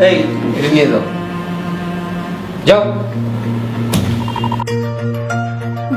এটা নিয়ে যাও। যাও।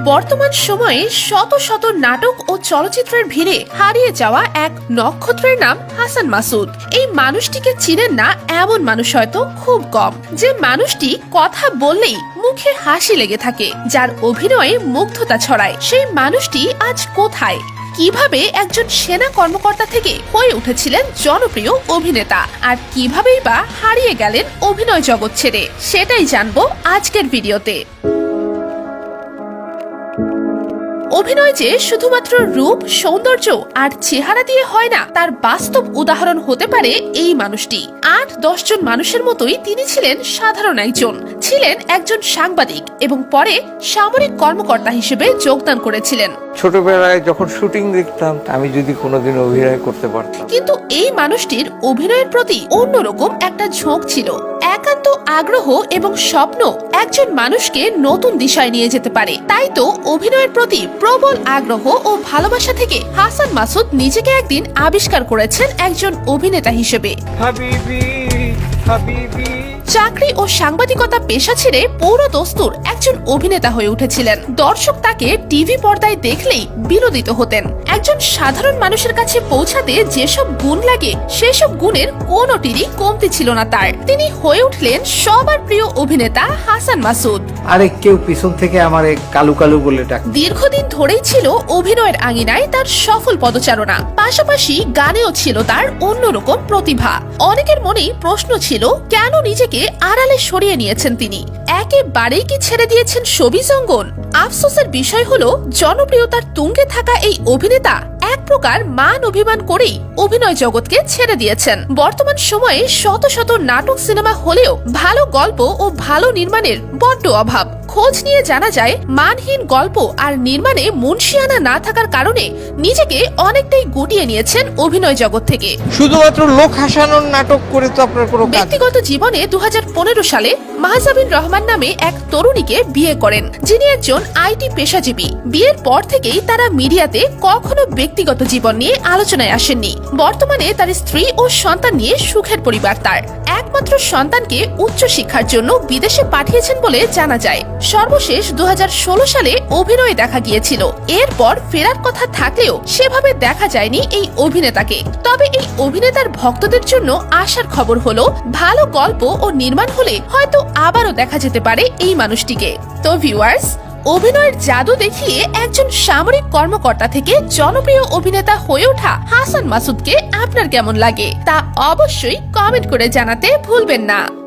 বর্তমান সময়ে শত শত নাটক ও চলচ্চিত্রের ভিড়ে হারিয়ে যাওয়া এক নক্ষত্রের নাম হাসান মাসুদ। এই মানুষটিকে চিনেন না এমন মানুষ হয়তো খুব কম। যে মানুষটি কথা বললেই মুখে হাসি লেগে থাকে, যার অভিনয়ে মুগ্ধতা ছড়ায়। সেই মানুষটি আজ কোথায়? কীভাবে একজন সেনা কর্মকর্তা থেকে হয়ে উঠেছিলেন জনপ্রিয় অভিনেতা? আর কিভাবেই বা হারিয়ে গেলেন অভিনয় জগৎ ছেড়ে? সেটাই জানব আজকের ভিডিওতে। অভিনয় যে শুধুমাত্র রূপ, সৌন্দর্য আর চেহারা দিয়ে হয় না, তার বাস্তব উদাহরণ হতে পারে এই মানুষটি। আট দশজন মানুষের মতোই তিনি ছিলেন সাধারণ একজন। ছিলেন একজন সাংবাদিক এবং পরে সামরিক কর্মকর্তা হিসেবে যোগদান করেছিলেন। ছোটবেলায় যখন শুটিং দেখতাম আমি যদি কোনোদিন অভিনয় করতে পারতাম। কিন্তু এই মানুষটির অভিনয়ের প্রতি অন্যরকম একটা ঝোঁক ছিল। একান্ত আগ্রহ এবং স্বপ্ন একজন মানুষকে নতুন দিশায় নিয়ে যেতে পারে। তাই তো অভিনয়ের প্রতি প্রবল আগ্রহ ও ভালোবাসা থেকে হাসান মাসুদ নিজেকে একদিন আবিষ্কার করেছেন একজন অভিনেতা হিসেবে। হাবিবি হাবিবি। চাকরি ও সাংবাদিকতা পেশা ছেড়ে পৌর দস্তুর একজন অভিনেতা হয়ে উঠেছিলেন। দর্শক তাকে টিভি পর্দায় দেখলেই বিনোদিত হতেন। একজন সাধারণ মানুষের কাছে পৌঁছাতে যেসব গুণ লাগে সেসব গুণের কোনোটিরই কমতি ছিল না তার। তিনি হয়ে উঠলেন সবার প্রিয় অভিনেতা হাসান মাসুদ। আরে কেউ পিছন থেকে আমারে কালু কালু বলে ডাক। দীর্ঘদিন ধরেই ছিল অভিনয়ের আঙিনায় তার সফল পদচারণা। পাশাপাশি গানেও ছিল তার অন্যরকম প্রতিভা। অনেকের মনেই প্রশ্ন ছিল কেন নিজেকে আড়ালে সরিয়ে নিয়েছেন তিনি। একেবারেই কি ছেড়ে দিয়েছেন সবি জঙ্গন? আফসোসের বিষয় হল, জনপ্রিয়তার তুঙ্গে থাকা এই অভিনেতা এক প্রকার মান অভিমান করেই অভিনয় জগৎকে ছেড়ে দিয়েছেন। বর্তমান সময়ে শত শত নাটক সিনেমা হলেও ভালো গল্প ও ভালো নির্মাণের বড্ড অভাব। খোঁজ নিয়ে জানা যায় মানহীন গল্প আর নির্মাণে মুন্সিয়ানা না থাকার কারণে নিজেকে অনেকটাই গুটিয়ে নিয়েছেন অভিনয় জগৎ থেকে। শুধুমাত্র লোক হাসানোর নাটক করে তো আপনার কোনো কাজ ব্যক্তিগত জীবনে দুহাজার পনেরো সালে মাহজাবিন রহমান নামে এক তরুণীকে বিয়ে করেন যিনি একজন আইটি পেশাজীবী। বিয়ের পর থেকেই তারা মিডিয়াতে কখনো ব্যক্তিগত জীবন নিয়ে আলোচনায় আসেননি। বর্তমানে তার স্ত্রী ও সন্তান নিয়ে সুখের পরিবার তার। একমাত্র সন্তানকে উচ্চ শিক্ষার জন্য বিদেশে পাঠিয়েছেন বলে জানা যায়। সর্বশেষ দু হাজার ষোলো সালে অভিনয় দেখা গিয়েছিল। এরপর ফেরার কথা থাকলেও সেভাবে দেখা যায়নি এই অভিনেতাকে। তবে এই অভিনেতার ভক্তদের জন্য আসার খবর হলো, ভালো গল্প ও নির্মাণ হলে হয়তো আবারও দেখা যেতে পারে এই মানুষটিকে। তো ভিউয়ার্স অভিনয়ের জাদু দেখিয়ে একজন সামরিক কর্মকর্তা থেকে জনপ্রিয় অভিনেতা হয়ে ওঠা হাসান মাসুদকে আপনার কেমন লাগে তা অবশ্যই কমেন্ট করে জানাতে ভুলবেন না।